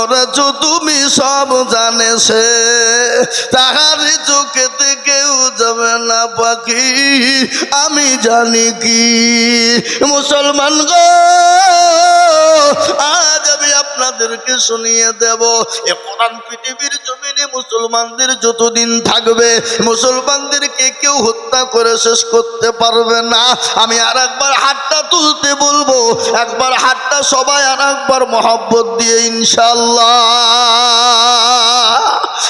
করেছ তুমি সব জানে সে। তাহারি চোখেতে কেউ যাবে না পাখি, আমি জানি কি। মুসলমান গো, আজ আমি আপনাদেরকে শুনিয়ে দেব, এ কোরআন পৃথিবীর জমিনে মুসলমানদের যতদিন থাকবে মুসলমানদেরকে কেউ হত্যা করে শেষ করতে পারবে না। আমি আর একবার হাতটা তুলতে বলব, একবার হাতটা সবাই আর একবার মহব্বত দিয়ে ইনশাল্লাহ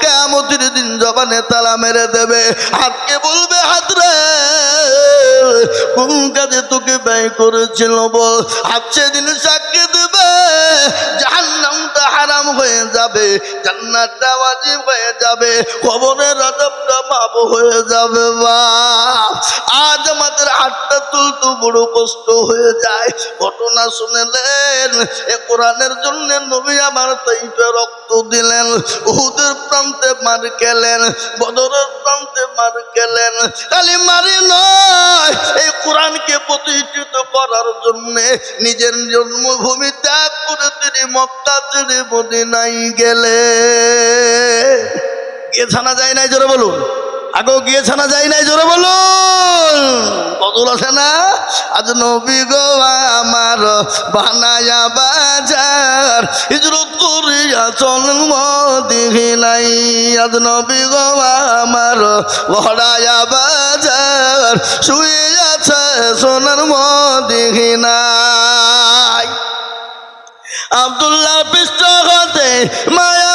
কিয়ামতের দিন জবানে তালা মেরে দেবে হাতকে বলবে, হাত রে, কোন কাজে তোকে ব্যয় করেছিল বল? হাত সেদিন সাক্ষী দেবে, জাহান্নামটা হারাম হয়ে যাবে, জান্নাতটা ওয়াজিব হয়ে যাবে, কবরের আদবটা মাপ হয়ে যাবে বা হাতটা বড় কষ্ট হয়ে যায়। ঘটনা শুনেলেন, এ কোরআনের জন্য নবী আমার তাইপে রক্ত দিলেন। উহুদের প্রান্তে মার গেলেন বদরের প্রান্তে মার গেলেন খালি মারি নয়, এই কোরআনকে প্রতিষ্ঠিত করার জন্যে নিজের জন্মভূমি ত্যাগ করে তিনি মক্কা ছেড়ে মদিনায় গেলে গিয়ে ছানা যায় নাই, জোরে বলুন। আগেও গিয়ে ছানা যাই নাই, জোরে বলুন। বদল আছে না? আজ নবী গো আমার বানায়া বাজার। হিজরত করিয়া চলেন মদিহি নাই আজ নবী গো আমার ভরায়া বাজার। শুয়ে আছে সোনার মদিহি নাই আব্দুল্লাহ পৃষ্ঠ হতে মায়া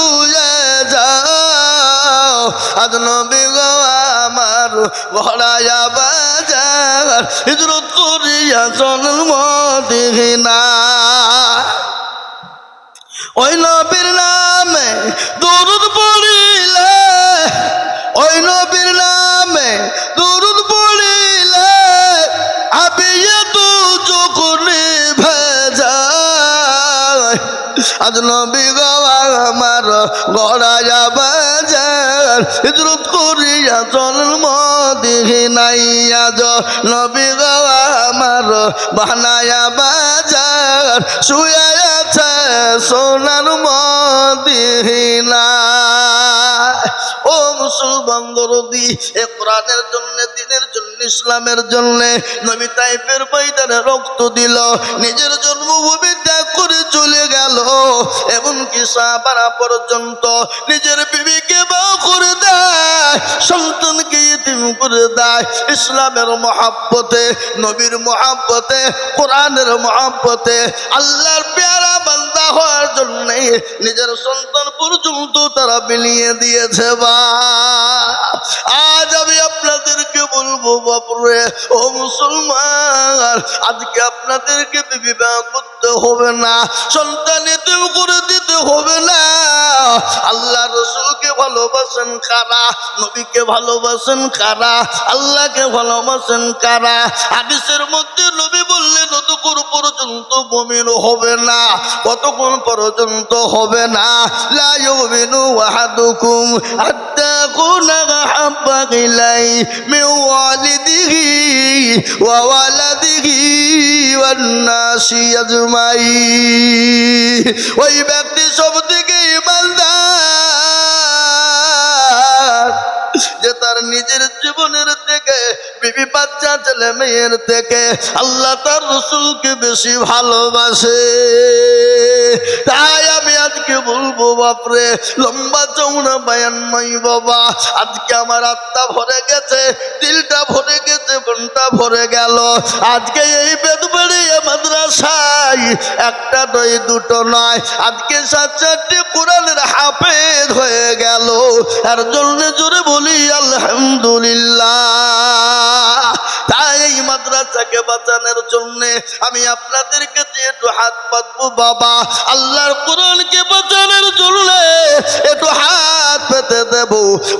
নবীর নামে দরুদ পড়িলে, ওই নবীর নামে দরুদ পড়িলে আবিয়ে তু ভেজায় আজ নবী গাওয়া আমার গড়ায়া বাজার হিজরত করিয়া চল মদিহি নাই আজ নবী গাওয়া আমার বানায়া বাজার শুয়ে আছে সোনার মদিনা। ও মুসলমান দরদি এ কোরআনের জন্য, দিনের জন্য, ইসলামের জন্য। নবী তাইফের ময়দানে রক্ত দিল, নিজের জন্মভূমি ত্যাগ করে গেল, এমনকি সাহাবারা পর্যন্ত নিজের বিবিকে বাও করে দেয়, সন্তানকে ইতিম করে দেয়। ইসলামের মহাব্বতে, নবীর মহাব্বতে, কোরআনের মহাব্বতে আল্লাহর পেয়ারা বান্দা হওয়ার জন্যে নিজের সন্তান পর্যন্ত তারা বিলিয়ে দিয়েছে বা বাপরে ও মুসলমান, আজকে আপনাদেরকে বিবাহ করতে হবে না সন্তান এতেও করে দিতে হবে না। আল্লাহ রসুলকে ভালোবাসেন কারা? নবীকে ভালোবাসেন কারা? আল্লাহকে ভালোবাসেন কারা? হাদিসের মধ্যে নবী বললেন অতক্ষণ পর্যন্ত বমিন হবে না কতক্ষণ পর্যন্ত হবে না। লা ইউমিনু আহাদুকুম হাত্তা কুনা হাব্বা ইলাই মিন ওয়া ওয়ালাদিহি ওয়ান আজমাই ওই ব্যক্তি সব থেকে ইমানদার, যে তার নিজের জীবনের থেকে, বিবি বাচ্চা, ছেলে মেয়ের থেকে আল্লাহ তার রসুলকে বেশি ভালোবাসে। তাই আমি আজকে বলব, বাপরে, লম্বা চৌড়া বায়ান নাই বাবা। আজকে আমার আত্মা ভরে গেছে, দিলটা ভরে গেছে, মনটা ভরে গেল। আজকে এই বেদ বেদবাড়িয়া মাদ্রাসায় একটা নয়, দুটো নয়। আজকে সাত চারটি কোরআনের হাফেজ হয়ে গেল। তার জন্য জোরে বলি, আলহামদুলিল্লাহ। বাঁচানোর জন্য আমি আপনাদের কাছে একটু হাত পাতবো, বাবা, আল্লাহর কোরআনকে বাঁচানোর জন্য একটু হাত পেতে দেব।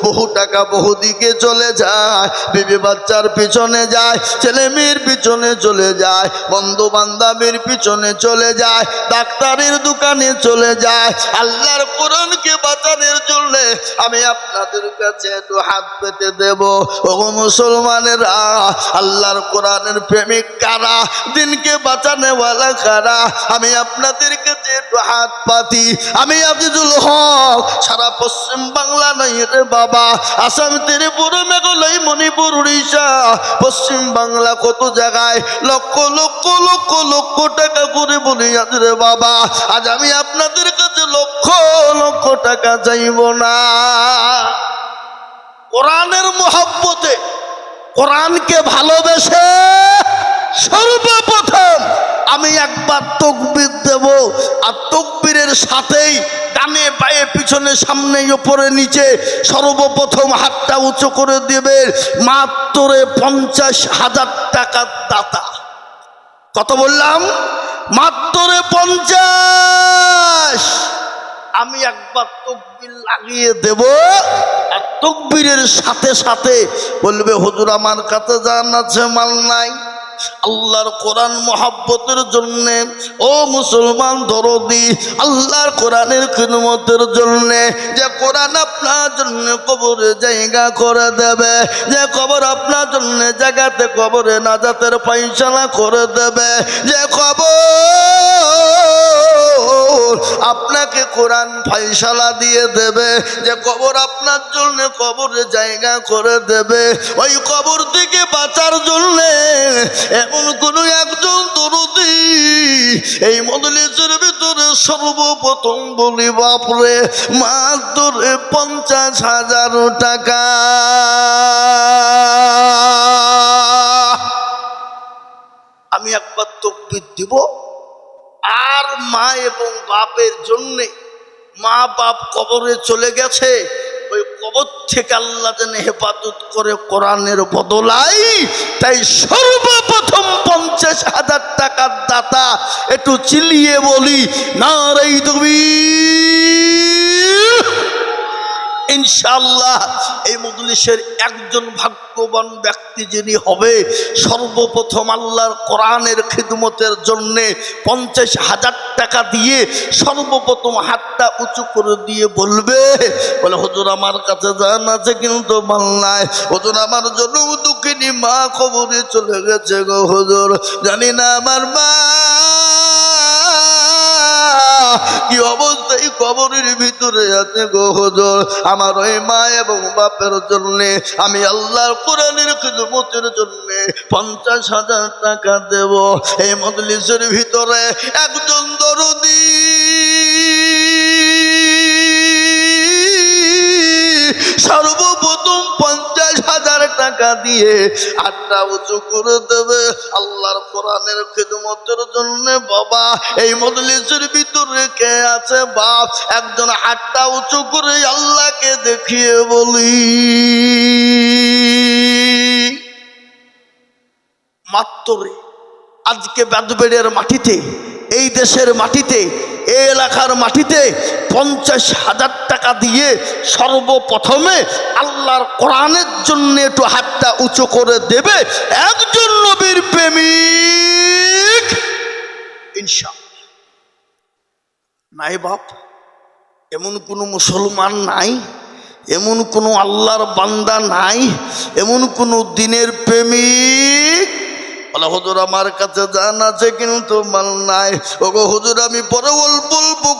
বহু টাকা বহু দিকে চলে যায়, বিবি বাচ্চার পিছনে যায়, ছেলে মেয়ের পিছনে চলে যায়, বন্ধু বান্ধবের পিছনে চলে যায়, ডাক্তারের দোকানে চলে যায়। আল্লাহর কোরআনকে বাঁচানোর জন্য আমি আপনাদের কাছে একটু হাত পেতে দেব। ও মুসলমানেরা, আল্লাহর কোরআনের প্রেমিক কারা? দিনকে বাঁচানেওয়ালা কারা? আমি আপনাদের কাছে একটু হাত পাতি, আমি আজিজুল হক। সারা পশ্চিম বাংলা নাই রে বাবা। আসাম, ত্রিপুরা, মেঘালয়, মণিপুর, উড়িষ্যা। পশ্চিম বাংলা কত জায়গায়? লক্ষ লক্ষ লক্ষ লক্ষ টাকা করে বলি আজ রে বাবা। আজ আমি আপনাদের কাছে লক্ষ লক্ষ টাকা চাইব না। কোরআনের মহব্বতে কোরআনকে ভালোবেসে সর্বপ্রথম আমি একবার তকবির দেব, আর তকবিরের সাথেই ডানে বায়ে পিছনে সামনে ওপরে নিচে সর্বপ্রথম হাতটা উঁচু করে দেবে মাত্র পঞ্চাশ হাজার টাকার দাতা। কত বললাম? মাত্র পঞ্চাশ। আমি একবার তকবির লাগিয়ে দেব, আর তকবিরের সাথে সাথে বলবে, হুজুর আমার কাছে জান আছে মাল নাই। আল্লাহর কোরআন মহাব্বতের জন্য। ও মুসলমান দরদি, আল্লাহর কোরআনের খিদমতের জন্যে যে কোরআন আপনার জন্য কবরে জায়গা করে দেবে, যে কবর আপনার জন্য জায়গাতে কবরে নাজাতের পয়সালা করে দেবে, যে কবর আপনাকে কোরআন ফাইসালা দিয়ে দেবে, যে কবর আপনার জন্য কবরে জায়গা করে দেবে। ওই কবর থেকে বাঁচার জন্য এমন কোন একজন দরদি এই মদলিসের ভিতরে সর্বপ্রথম বলি, বাপরে মাত্র পঞ্চাশ হাজার টাকা। আমি একবার তকবির দিব। আর মা এবং বাপের জন্যে মা বাপ কবরে চলে গেছে। ওই কবর থেকে আল্লাহ যেন হেফাজত করে কোরআনের বদলাই। তাই সর্বপ্রথম পঞ্চাশ হাজার টাকার দাতা, একটু চিলিয়ে বলি না রে তুমি ইনশাল্লাহ এই মজলিসের একজন ভাগ্যবান ব্যক্তি যিনি হবে সর্বপ্রথম আল্লাহর কোরআনের খিদমতের জন্যে পঞ্চাশ হাজার টাকা দিয়ে সর্বপ্রথম হাতটা উঁচু করে দিয়ে বলবে, বলে, হুজুর, আমার কাছে জান আছে কিন্তু মাল নাই। হুজুর, আমার জন্য দুঃখিনী মা খবরে চলে গেছে গো হুজুর। জানি না আমার মা কি অবস্থায় কবরের ভিতরে আছে গো হুজুর। আমার ওই মা এবং বাপের জন্য, আমি আল্লাহর কোরআনের খিদমতের জন্য পঞ্চাশ হাজার টাকা দেব। এই মজলিসের ভিতরে একজন দরদি সর্বপ্রথম পঞ্চাশ হাজার টাকা দিয়ে আটটা উঁচু করে দেবে। আল্লাহর কোরআনের খিদমতের জন্য বাবা, এই মজলিসের ভিতরে কে আছে বাপ একজন আটটা উঁচু করে আল্লাহকে দেখিয়ে বলি। মাত্র আজকে বেদবেড়ের মাটিতে, এই দেশের মাটিতে এই এলাকার মাটিতে পঞ্চাশ হাজার টাকা দিয়ে সর্বপ্রথমে আল্লাহর কোরআনের জন্য একটু হাতটা উঁচু করে দেবে একজন নবীর প্রেমিক। ইনশাআল্লাহ। নাই বাপ, এমন কোনো মুসলমান নাই, এমন কোনো আল্লাহর বান্দা নাই, এমন কোনো দিনের প্রেমিক বলে, হুজুর, আমার কাছে জান আছে, কিন্তু মাল নাই। ওগো হুজুর, আমি পরে অল্প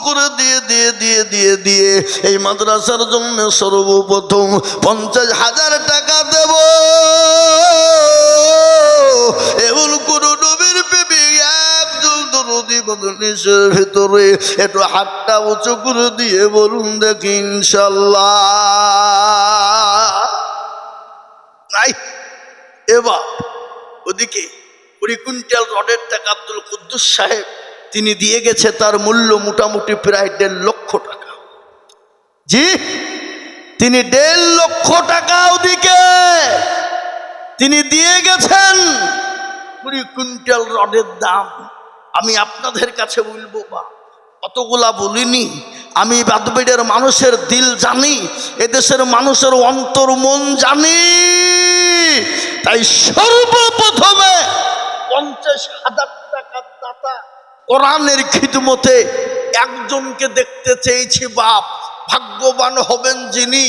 করে দিয়ে দিয়ে দিয়ে দিয়ে দিয়ে এই মাদ্রাসার জন্য সর্বপ্রথম পঞ্চাশ হাজার টাকা দেব। এমন কোন নবীর দরদি বদলিশের ভিতরে একটু হাতটা উঁচু করে দিয়ে বলুন দেখি, ইনশাল্লাহ। নাই, এবার ওদিকে কুড়ি কুইন্টাল রডের টাকা আব্দুল কুদ্দুস সাহেব, তিনি দিয়ে গেছে তার মূল্য মোটামুটি প্রায় দেড় লক্ষ টাকা। জি, তিনি দেড় লক্ষ টাকা ওদিকে। তিনি দিয়ে গেছেন কুড়ি কুইন্টাল রডের দাম। আমি আপনাদের কাছে বলব, বা অতগুলা বলিনি, আমি বাদবেডের মানুষের দিল জানি, এদেশের মানুষের অন্তর মন জানি। তাই সর্বপ্রথমে পঞ্চাশ হাজার টাকার দাতা। কোরআনের খিদমতে একজনকে দেখতে চেয়েছি বাপ। ভাগ্যবান হবেন যিনি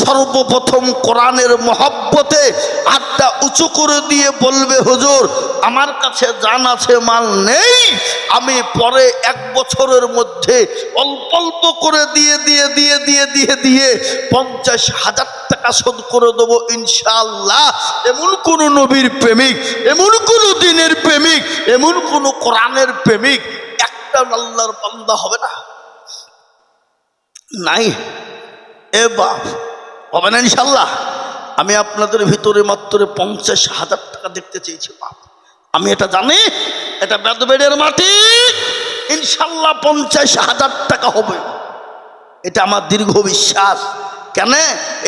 সর্বপ্রথম কোরআনের মহব্বতে হাতটা উঁচু করে দিয়ে বলবে, হুজুর, আমার কাছে জান আছে, মাল নেই। আমি পরে এক বছরের মধ্যে অল্প অল্প করে দিয়ে দিয়ে দিয়ে দিয়ে দিয়ে দিয়ে পঞ্চাশ হাজার টাকা শোধ করে দেবো ইনশাল্লাহ এমন কোন নবীর প্রেমিক, এমন কোন দিনের প্রেমিক, এমন কোন কোরআনের প্রেমিক, একটা আল্লাহর বান্দা হবে না। নাই। এ বাপ, হবে না ইনশাল্লাহ আমি আপনাদের ভিতরে মাত্র পঞ্চাশ হাজার টাকা দেখতে চেয়েছি, বাপ। আমি এটা জানি, এটা বেদবেড়ের মাটি। ইনশাল্লাহ পঞ্চাশ হাজার টাকা হবে। এটা আমার দীর্ঘ বিশ্বাস। কেন?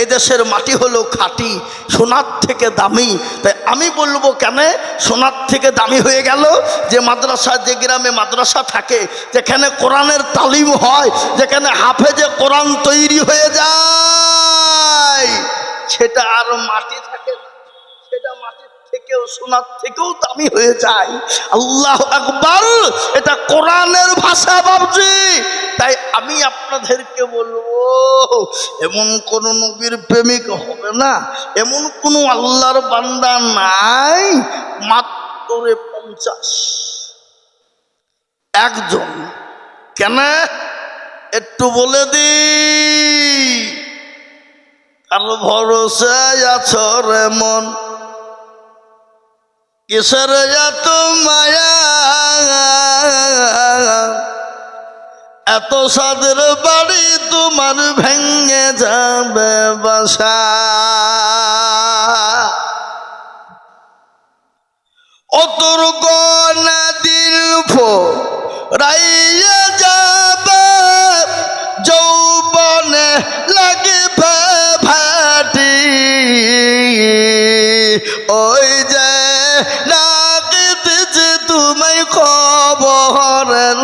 এদেশের মাটি হলো খাঁটি, সোনার থেকে দামি। তাই আমি বলব কেন? সোনার থেকে দামি হয়ে গেল যে মাদ্রাসা, যে গ্রামে মাদ্রাসা থাকে, যেখানে কোরআনের তালিম হয়, যেখানে হাফেজে কোরআন তৈরি হয়ে যায়। সেটা আর মাটি থাকে। সেটা মাটির থেকেও, সোনার থেকেও দামি হয়ে যায়। আল্লাহ আকবর! এটা কোরআনের ভাষা বাবজি। তাই আমি আপনাদেরকে বলব, এমন কোন নবীর প্রেমিক হবে না। এমন কোন আল্লাহর বান্দা নাই, মাত্র পঞ্চাশ। একজন। কেন? একটু বলে দি আর ভরসায় আছো রে মন। কিসের এত মায়া? এত সাদের বাড়ি তোমার ভেঙে যাবে বাসা। অতর গনা দিল ফো রাইয়া যাবে, যৌবনে লাগে ভাটি। ওই যে ডাকিতেছে তুমি খবরের